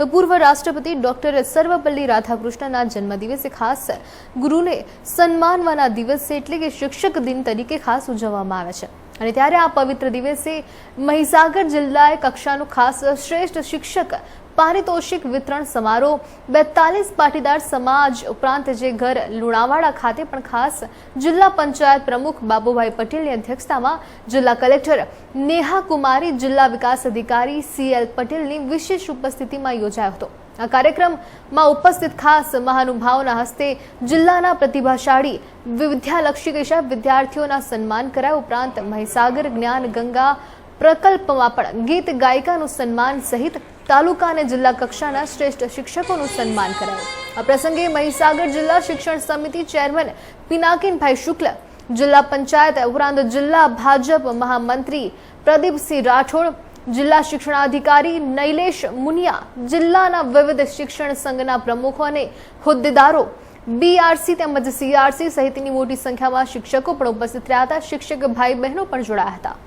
તો પૂર્વ રાષ્ટ્રપતિ ડોક્ટર સર્વપલ્લી રાધાકૃષ્ણના જન્મદિવસે ખાસ ગુરુને સન્માનવાના દિવસે એટલે કે શિક્ષક દિન તરીકે ખાસ ઉજવવામાં આવે છે. અને ત્યારે આ પવિત્ર દિવસે મહીસાગર જિલ્લાએ કક્ષાનું ખાસ શ્રેષ્ઠ શિક્ષક પારિતોષિક વિતરણ સમારોહ, બેતાલીસ પાટીદાર સમાજ ઉપરાંત જે ઘર લુણાવાડા ખાતે પણ ખાસ જિલ્લા પંચાયત પ્રમુખ બાબુભાઈ પટેલની અધ્યક્ષતામાં જિલ્લા કલેક્ટર નેહા કુમારી, જિલ્લા વિકાસ અધિકારી સીએલ પટેલની વિશેષ ઉપસ્થિતિમાં યોજાયો હતો. આ કાર્યક્રમમાં ઉપસ્થિત ખાસ મહાનુભાવોના હસ્તે જિલ્લાના પ્રતિભાશાળી વિદ્યાલક્ષી કશા વિદ્યાર્થીઓના સન્માન કરાયા. ઉપરાંત મહીસાગર જ્ઞાન ગંગા પ્રકલ્પમાં પણ ગીત ગાયિકાનું સન્માન સહિત તાલુકા અને જિલ્લા કક્ષાના શ્રેષ્ઠ શિક્ષકોનું સન્માન કરાયું. આ પ્રસંગે મહીસાગર જિલ્લા શિક્ષણ સમિતિ ચેરમેન પિનાકિનભાઈ શુક્લ, જિલ્લા પંચાયત ઉપરાંત જિલ્લા ભાજપ મહામંત્રી પ્રદીપસિંહ રાઠોડ, જિલ્લા શિક્ષણાધિકારી નૈલેશ મુનિયા, જિલ્લાના વિવિધ શિક્ષણ સંઘના પ્રમુખો અને હોદ્દેદારો બીઆરસી તેમજ સીઆરસી સહિતની મોટી સંખ્યામાં શિક્ષકો પણ ઉપસ્થિત રહ્યા હતા. શિક્ષક ભાઈ બહેનો પણ જોડાયા હતા.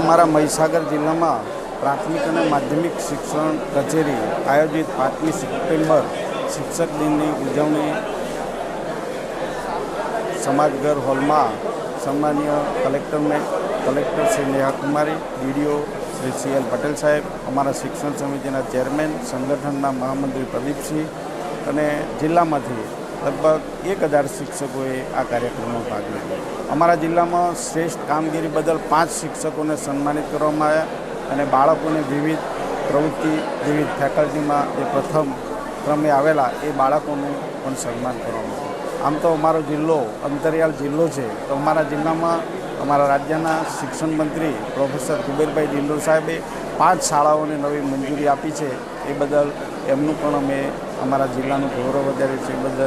અમારા મહીસાગર જિલ્લામાં પ્રાથમિક અને માધ્યમિક શિક્ષણ કચેરી આયોજિત પાંચમી સપ્ટેમ્બર શિક્ષક દિનની ઉજવણી સમાજઘર હોલમાં સન્માનીય કલેક્ટરને collector Shri Neha Kumari, DDO Shri C L Patel સાહેબ, અમારા શિક્ષણ સમિતિના ચેરમેન, સંગઠનના મહામંત્રી પ્રદીપસિંહ અને જિલ્લામાંથી લગભગ એક હજાર શિક્ષકોએ આ કાર્યક્રમમાં ભાગ લીધો. અમારા જિલ્લામાં શ્રેષ્ઠ કામગીરી બદલ પાંચ શિક્ષકોને સન્માનિત કરવામાં આવ્યા અને બાળકોને વિવિધ પ્રવૃત્તિ, વિવિધ ફેકલ્ટીમાં જે પ્રથમ ક્રમે આવેલા એ બાળકોનું પણ સન્માન કરવામાં આવ્યું. આમ તો અમારો જિલ્લો, અંતરિયાળ જિલ્લો છે, તો અમારા જિલ્લામાં અમારા રાજ્યના શિક્ષણ મંત્રી પ્રોફેસર કુબેરભાઈ ડિંડોર સાહેબે પાંચ શાળાઓને નવી મંજૂરી આપી છે. એ બદલ એમનું પણ અમે અમારા જિલ્લાનું ગૌરવ વધારે છે. એ બદલ